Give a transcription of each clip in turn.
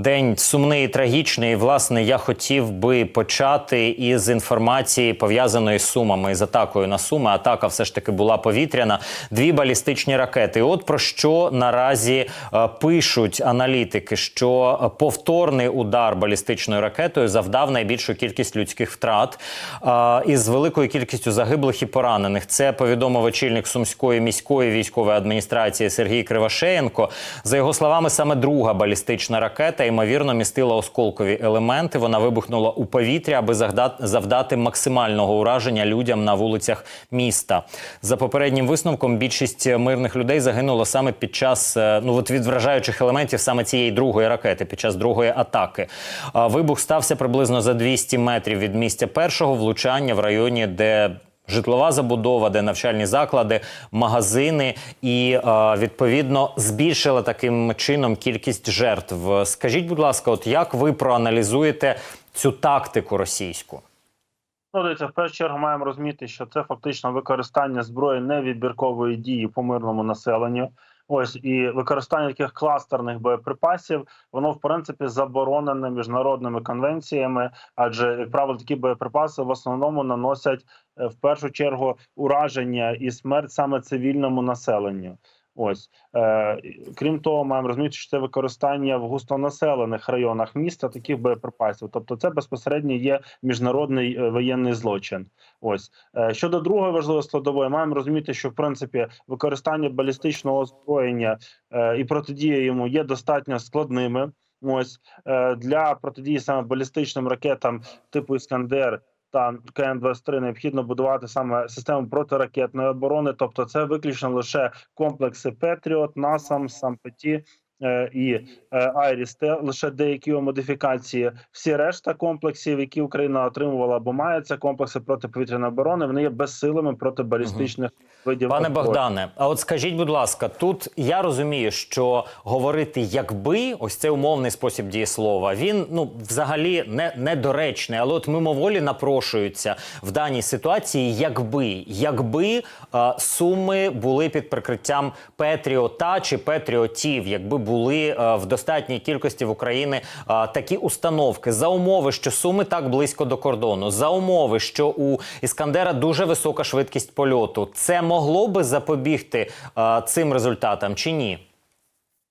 День сумний і трагічний. І, Власне, я хотів би почати із інформації пов'язаної з сумами з атакою на суми. Атака все ж таки була повітряна. Дві балістичні ракети. От про що наразі е, пишуть аналітики, що повторний удар балістичною ракетою завдав найбільшу кількість людських втрат е, із великою кількістю загиблих і поранених. Це повідомив очільник сумської міської військової адміністрації Сергій Кривошеєнко. За його словами, саме друга балістична ракета ймовірно містила осколкові елементи. Вона вибухнула у повітря, аби завдати максимального ураження людям на вулицях міста. За попереднім висновком, більшість мирних людей загинуло саме під час е, ну от від вражаючих елементів саме цієї другої ракети, під час другої атаки. Вибух стався приблизно за 200 метрів від місця першого влучання в районі, де житлова забудова, де навчальні заклади, магазини, і е, відповідно збільшила таким чином кількість жертв. Скажіть, будь ласка, от як ви проаналізуєте цю тактику російську? Ну, дивіться, в першу чергу маємо розуміти, що це фактично використання зброї невідбіркової дії по мирному населенню. Ось і використання таких кластерних боєприпасів, воно в принципі заборонене міжнародними конвенціями, адже як правило, такі боєприпаси в основному наносять е, в першу чергу ураження і смерть саме цивільному населенню. Ось е, крім того, маємо розуміти, що це використання в густонаселених районах міста таких боєприпасів. Тобто, це безпосередньо є міжнародний е, воєнний злочин. Ось е, щодо другої важливої складової, маємо розуміти, що в принципі використання балістичного озброєння е, і протидія йому є достатньо складними. Ось е, для протидії саме балістичним ракетам типу Іскандер та КН-23 необхідно будувати саме систему протиракетної оборони, тобто це виключно лише комплекси Петріот, НАСАМ, САМПЕТІ і е, Айріс. Те лише деякі його модифікації. Всі решта комплексів, які Україна отримувала або має, це комплекси протиповітряної оборони. Вони є безсилими проти балістичних видів. Пане озброєння. Богдане, а от скажіть, будь ласка, тут я розумію, що говорити якби ось цей умовний спосіб дієслова, він ну взагалі не недоречний, але от мимоволі напрошуються в даній ситуації, якби якби е, суми були під прикриттям Петріота чи Петріотів, якби були е, в достатній кількості в Україні е, такі установки. За умови, що суми так близько до кордону, за умови, що у Іскандера дуже висока швидкість польоту, це могло би запобігти е, цим результатам чи ні?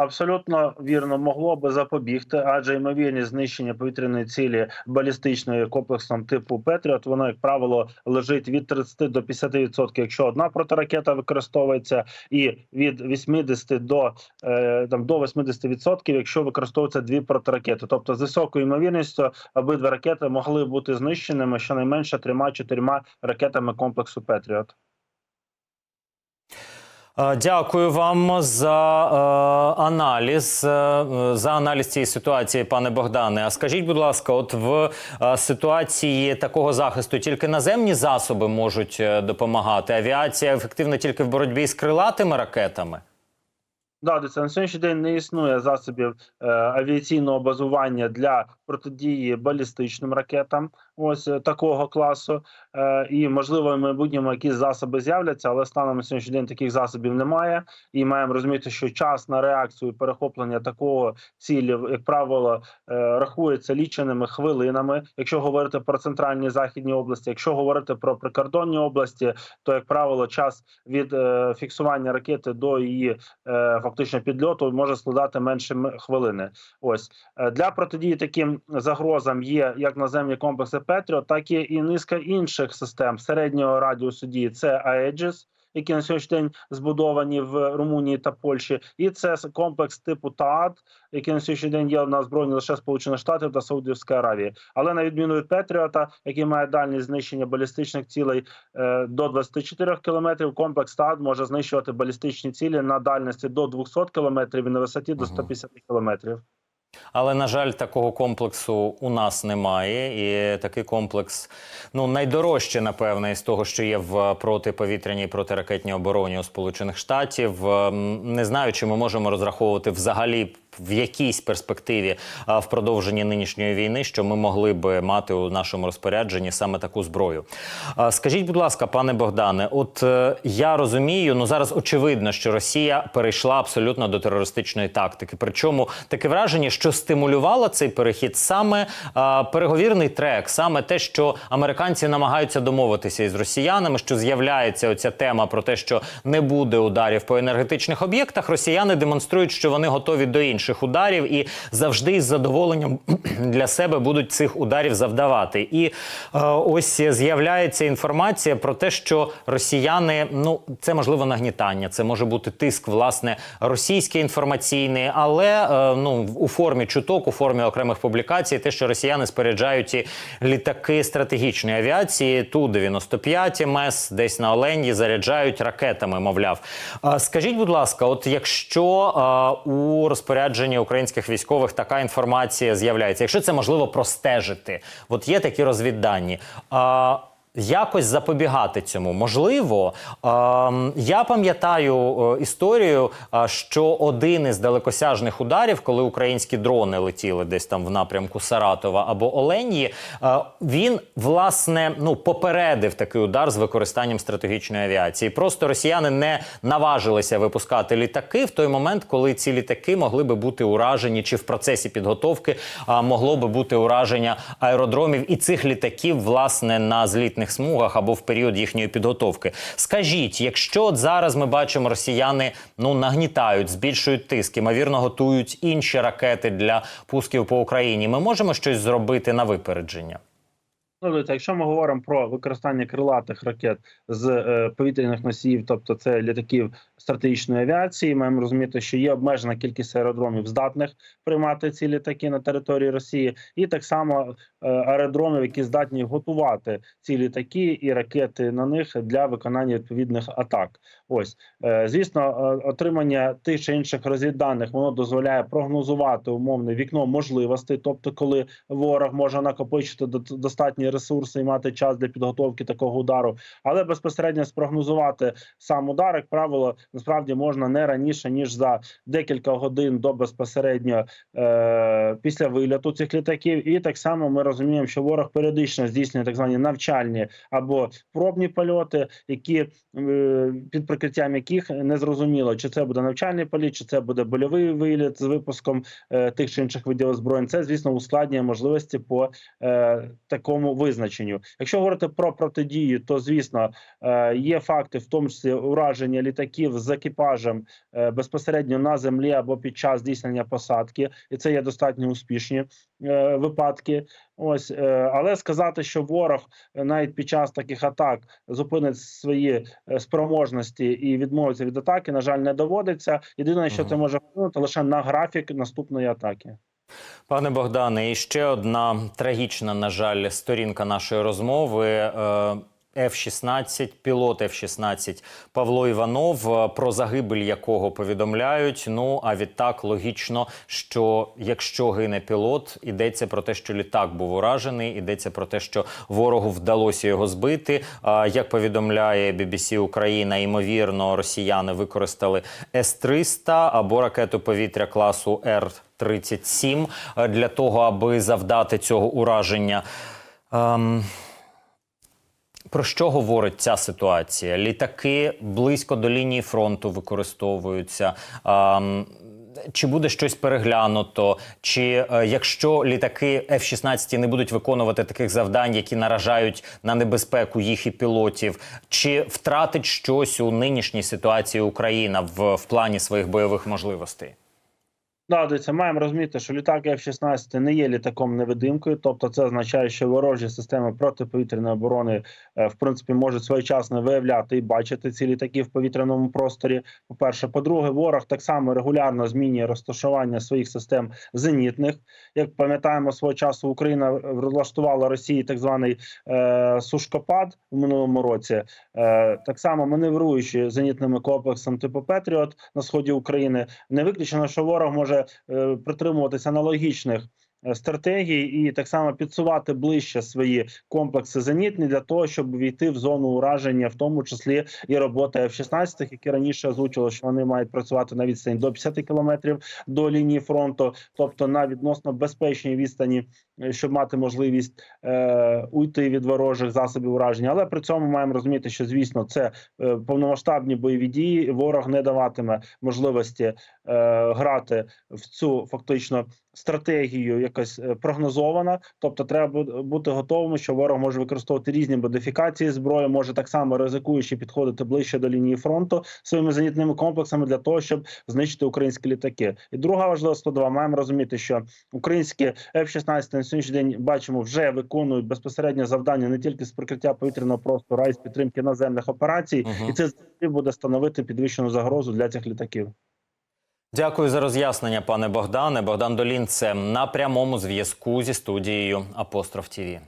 Абсолютно вірно могло би запобігти, адже ймовірність знищення повітряної цілі балістичної комплексом типу Петріот, воно як правило лежить від 30 до 50%, якщо одна протиракета використовується, і від 80 до е, там до 80%, якщо використовуються дві протиракети. Тобто з високою ймовірністю обидві ракети могли бути знищеними щонайменше трьома-чотирма ракетами комплексу Петріот. Е, Дякую вам за е, аналіз е, за аналіз цієї ситуації, пане Богдане. А скажіть, будь ласка, от в е, ситуації такого захисту тільки наземні засоби можуть е, допомагати. Авіація ефективна тільки в боротьбі з крилатими ракетами. Да, дивіться, на сьогоднішній день не існує засобів е, авіаційного базування для протидії балістичним ракетам. Ось е, такого класу. Е, і можливо, в майбутньому якісь засоби з'являться, але станом на сьогоднішній день таких засобів немає. І маємо розуміти, що час на реакцію перехоплення такого цілі, як правило, е, рахується ліченими хвилинами. Якщо говорити про центральні західні області, якщо говорити про прикордонні області, то як правило, час від фіксування ракети до її фактично підльоту може складати менше хвилини. Ось для протидії таким загрозам є як наземні комплекси Петріот, так і, і низка інших систем середнього радіусу дії. Це Aegis, які на сьогоднішній день збудовані в Румунії та Польщі, і це комплекс типу ТААД, який на сьогоднішній день є на збройні лише Сполучених Штатів та Саудівської Аравії. Але на відміну від Петріота, який має дальність знищення балістичних цілей е, до 24 кілометрів, комплекс ТААД може знищувати балістичні цілі на дальності до 200 кілометрів і на висоті до Мгм. 150 кілометрів. Але на жаль, такого комплексу у нас немає, і такий комплекс ну найдорожче, напевне, із того, що є в протиповітряній протиракетній обороні у Сполучених Штатів. Ем, Не знаю, чи ми можемо розраховувати взагалі в якійсь перспективі в продовженні нинішньої війни, що ми могли би мати у нашому розпорядженні саме таку зброю. Скажіть, будь ласка, пане Богдане, от е, я розумію, ну зараз очевидно, що Росія перейшла абсолютно до терористичної тактики. Причому таке враження, що стимулювало цей перехід саме переговірний трек, саме те, що американці намагаються домовитися із росіянами, що з'являється оця тема про те, що не буде ударів по енергетичних об'єктах. Росіяни демонструють, що вони готові до інших ударів і завжди із задоволенням для себе будуть цих ударів завдавати. І е, ось з'являється інформація про те, що росіяни, ну це можливо нагнітання, це може бути тиск, власне, російський інформаційний, але е, ну у формі чуток, у формі окремих публікацій, те, що росіяни споряджають і літаки стратегічної авіації, ту 95 МС, десь на Оленді заряджають ракетами. Мовляв, А скажіть, будь ласка, от якщо е, у розпорядженні українських військових така інформація з'являється, якщо це можливо простежити, от є такі розвіддані. А, Якось запобігати цьому можливо. Ем, я пам'ятаю е, історію, е, що один із далекосяжних ударів, коли українські дрони летіли десь там в напрямку Саратова або Оленії, е, він власне ну попередив такий удар з використанням стратегічної авіації. Просто росіяни не наважилися випускати літаки в той момент, коли ці літаки могли би бути уражені, чи в процесі підготовки могло би бути ураження аеродромів і цих літаків, власне, на злітних смугах або в період їхньої підготовки. Скажіть, якщо от зараз ми бачимо, росіяни ну нагнітають, збільшують тиск, ймовірно, готують інші ракети для пусків по Україні, ми можемо щось зробити на випередження? Ну, якщо ми говоримо про використання крилатих ракет з е, повітряних носіїв, тобто це літаків стратегічної авіації, маємо розуміти, що є обмежена кількість аеродромів, здатних приймати ці літаки на території Росії, і так само е, аеродромів, які здатні готувати ці літаки і ракети на них для виконання відповідних атак. Ось. Е, звісно, е, отримання тих чи інших розвідданих воно дозволяє прогнозувати умовне вікно можливостей, тобто, коли ворог може накопичити достатні ресурси і мати час для підготовки такого удару, але безпосередньо спрогнозувати сам удар, як правило, насправді можна не раніше ніж за декілька годин до безпосередньо е, після вильоту цих літаків. І так само ми розуміємо, що ворог періодично здійснює так звані навчальні або пробні польоти, які е, під прикриттям яких не зрозуміло, чи це буде навчальний політ, чи це буде больовий виліт з випуском е, тих чи інших видів озброєнь. Це звісно ускладнює можливості по е, такому визначенню. Якщо говорити про протидію, то звісно е, є факти, в тому числі ураження літаків з екіпажем е, безпосередньо на землі або під час здійснення посадки, і це є достатньо успішні випадки. Ось, е, але сказати, що ворог е, навіть під час таких атак зупинить свої е, спроможності і відмовиться від атаки, на жаль, не доводиться. Єдине, що це може вплинути лише на графік наступної атаки. Пане Богдане, і ще одна трагічна, на жаль, сторінка нашої розмови. Е, F-16, пілот F-16 Павло Іванов, е, про загибель якого повідомляють. Ну а відтак логічно, що якщо гине пілот, йдеться про те, що літак був уражений, йдеться про те, що ворогу вдалося його збити. Як повідомляє BBC Україна, ймовірно, росіяни використали С-300 або ракету повітря класу Р-37 е, для того, аби завдати цього ураження. Ем, про що говорить ця ситуація? Літаки близько до лінії фронту використовуються. Чи буде щось переглянуто? Чи е, якщо літаки F-16 не будуть виконувати таких завдань, які наражають на небезпеку їх і пілотів, чи втратить щось у нинішній ситуації Україна в, в плані своїх бойових можливостей? Дивіться, маємо розуміти, що літак F-16 не є літаком невидимкою, тобто це означає, що ворожі системи протиповітряної оборони е, в принципі можуть своєчасно виявляти і бачити ці літаки в повітряному просторі. По перше, по-друге, ворог так само регулярно змінює розташування своїх систем зенітних. Як пам'ятаємо, свого часу Україна влаштувала Росії так званий е, сушкопад у минулому році, е, так само маневруючи зенітними комплексами типу Петріот на сході України. Не виключено, що ворог може е, притримуватися аналогічних е, стратегії і так само підсувати ближче свої комплекси зенітні для того, щоб війти в зону ураження, в тому числі і робота F-16, які раніше озвучили, що вони мають працювати на відстані до 50 кілометрів до лінії фронту, тобто на відносно безпечній відстані, щоб мати можливість е, уйти від ворожих засобів ураження. Але при цьому маємо розуміти, що звісно це е, повномасштабні бойові дії. Ворог не даватиме можливості е, грати в цю фактично стратегію, якась е, прогнозована. Тобто, треба бути готовими, що ворог може використовувати різні модифікації зброї, може так само ризикуючи підходити ближче до лінії фронту своїми зенітними комплексами для того, щоб знищити українські літаки. І друга важлива складова, маємо розуміти, що українські F-16 на сьогоднішній день бачимо вже виконують безпосередньо завдання не тільки з прикриття повітряного простору, а й з підтримки наземних операцій, угу. і це завжди буде становити підвищену загрозу для цих літаків. Дякую за роз'яснення, пане Богдане. Богдан Долін. Це на прямому зв'язку зі студією Апостроф ТІВІ.